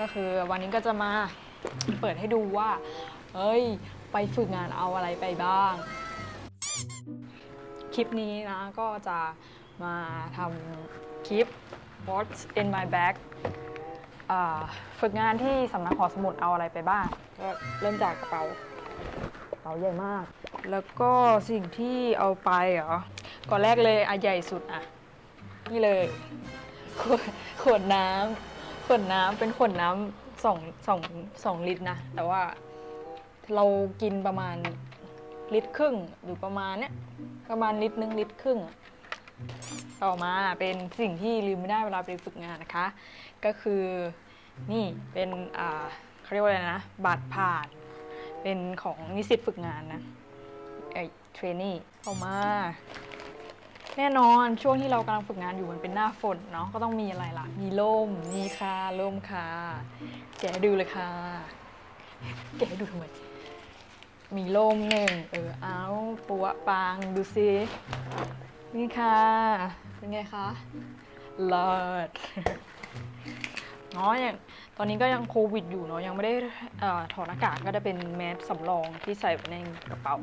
ก็คือวันนี้ก็จะมาเปิดให้ดูว่า เอ้ย ไปฝึกงานเอาอะไรไปบ้าง คลิปนี้นะก็จะมาทำคลิป What's in my bag ฝึกงานที่สำนักหอสมุดเอาอะไรไปบ้าง ก็เริ่มจากกระเป๋ากระเป๋าใหญ่มาก แล้วก็สิ่งที่เอาไปเหรอ ก่อนแรกเลยอันใหญ่สุดอะ นี่เลย ขวดขวดน้ำ ขวดน้ำเป็นขวดน้ำสองสองสองลิตรนะ แต่ว่าเรากินประมาณลิตรครึ่งหรือประมาณเนี้ยประมาณลิตรหนึ่งลิตรครึ่ง ต่อมาเป็นสิ่งที่ลืมไม่ได้เวลาไปฝึกงานนะคะ ก็คือนี่เป็นอ่าเขาเรียกว่าอะไรนะ บัตรผ่าน เป็นของนิสิตฝึกงานนะไอเทรนนี่ต่อมา แน่นอนช่วงที่เรากำลังฝึกงานอยู่มันเป็นหน้าฝนเนาะก็ต้องมีอะไรล่ะ มีร่มมีคาร่มค่ะแกะดูเลยค่ะ แกะดูทำไมมีร่มหนึ่งเออเอาปัวปางดูซินี่ค่ะเป็นไงคะเลิศเนาะอย่างตอนนี้ก็ยังโควิดอยู่เนาะยังไม่ได้ถอดหน้ากากก็จะเป็นแมสสำรองที่ใส่ไว้ในกระเป๋า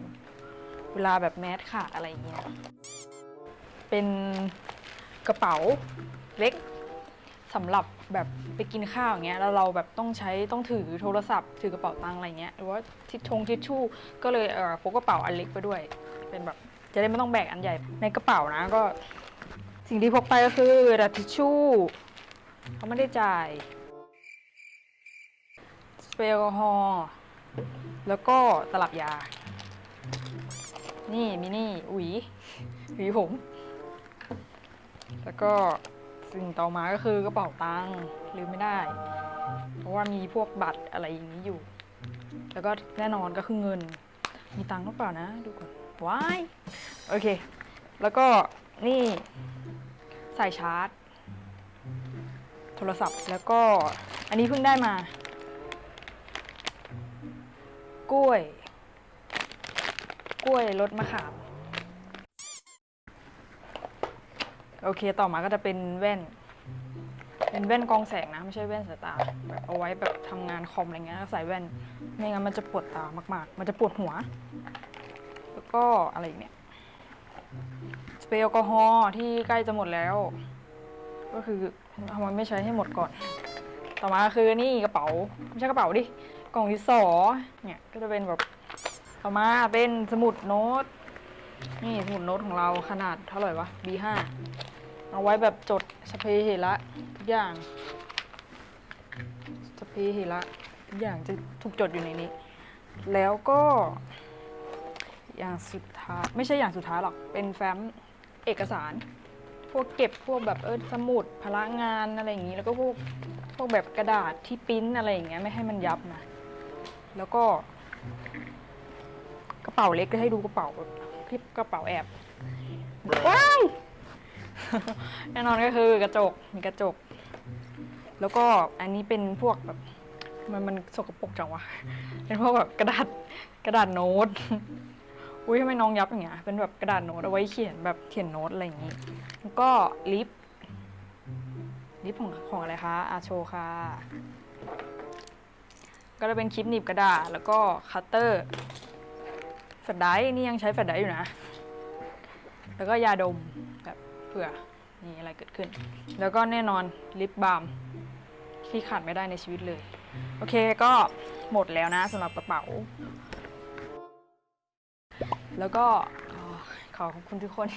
เวลาแบบแมสขาดอะไรอย่างเงี้ย เป็นกระเป๋าเล็กสำหรับแบบไปกินข้าวอย่างเงี้ยแล้วเราแบบต้องใช้ต้องถือโทรศัพท์ ถือกระเป๋าตังค์อะไรเงี้ยหรือว่าทิชชงทิชชู่ก็เลยเออพกกระเป๋าอันเล็กไปด้วย เป็นแบบจะได้ไม่ต้องแบกอันใหญ่ในกระเป๋านะก็ สิ่งที่พกไปก็คือระดทิชชู่เขาไม่ได้จ่ายสเปรย์แอลกอฮอล์แล้วก็ตลับยา นี่มินี่หวีหวีผม แล้วก็สิ่งต่อมาก็คือกระเป๋าตังค์ลืมไม่ได้ เพราะว่ามีพวกบัตรอะไรอย่างนี้อยู่ แล้วก็แน่นอนก็คือเงิน มีตังค์หรือเปล่านะ ดูก่อนว้ายโอเค แล้วก็นี่สายชาร์จ โทรศัพท์แล้วก็อันนี้เพิ่งได้มา กล้วย กล้วยรสมะขาม โอเคต่อมาก็จะเป็นแว่น เป็นแว่นกองแสงนะ ไม่ใช่แว่นสายตาแบบเอาไว้แบบทำงานคอมอะไรเงี้ยใส่แว่นไม่งั้นมันจะปวดตามาก ๆ มันจะปวดหัว แล้วก็อะไรอีกเนี่ยสเปรย์แอลกอฮอล์ที่ใกล้จะหมดแล้ว ก็คือทำไมไม่ใช้ให้หมดก่อน ต่อมาคือนี่กระเป๋าไม่ใช่กระเป๋าดิกล่องดินสอเนี่ยก็จะเป็นแบบต่อมาเป็นสมุดโน้ตนี่สมุดโน้ตของเราขนาดเท่าไหร่วะ B5 เอาไว้แบบจดสพเพเหระทุกอย่างสพเพเหระทุกอย่างจะถูกจดอยู่ในนี้ แล้วก็ อย่างสุดท้ายไม่ใช่อย่างสุดท้ายหรอกเป็นแฟ้มเอกสาร พวกเก็บพวกแบบเออสมุดพละงานอะไรอย่างนี้ แล้วก็พวกพวกแบบกระดาษที่ปริ้นอะไรอย่างเงี้ยไม่ให้มันยับนะแล้วก็กระเป๋าเล็กจะให้ดูกระเป๋าคลิปกระเป๋าแอบว้าย แน่นอนก็คือกระจกมีกระจก แล้วก็อันนี้เป็นพวกแบบมันมันสกปรกจังวะเป็นพวกแบบกระดาษกระดาษโน้ตอุ้ยทำไมน้องยับอย่างเงี้ยเป็นแบบกระดาษโน้ตเอาไว้เขียนแบบเขียนโน้ตอะไรอย่างงี้แล้วก็ลิปลิปของของอะไรคะอาโชค่ะก็จะเป็นคลิปหนีบกระดาษแล้วก็คัตเตอร์แฟลชไดร์นี่ยังใช้แฟลชไดร์อยู่นะ แล้วก็ยาดม เผื่อมีอะไรเกิดขึ้น แล้วก็แน่นอนลิปบาล์มที่ขาดไม่ได้ในชีวิตเลย โอเคก็หมดแล้วนะสำหรับกระเป๋า แล้วก็ขอขอบคุณทุกคน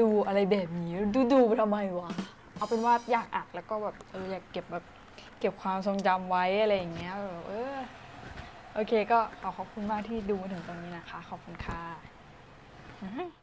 ดูอะไรแบบนี้ ดูดูทำไมวะ เอาเป็นว่าอยากอัดแล้วก็แบบเอออยากเก็บแบบเก็บความทรงจำไว้อะไรอย่างเงี้ยแบบเออโอเคก็ขอขอบคุณมากที่ดูมาถึงตรงนี้นะคะ ขอบคุณค่ะ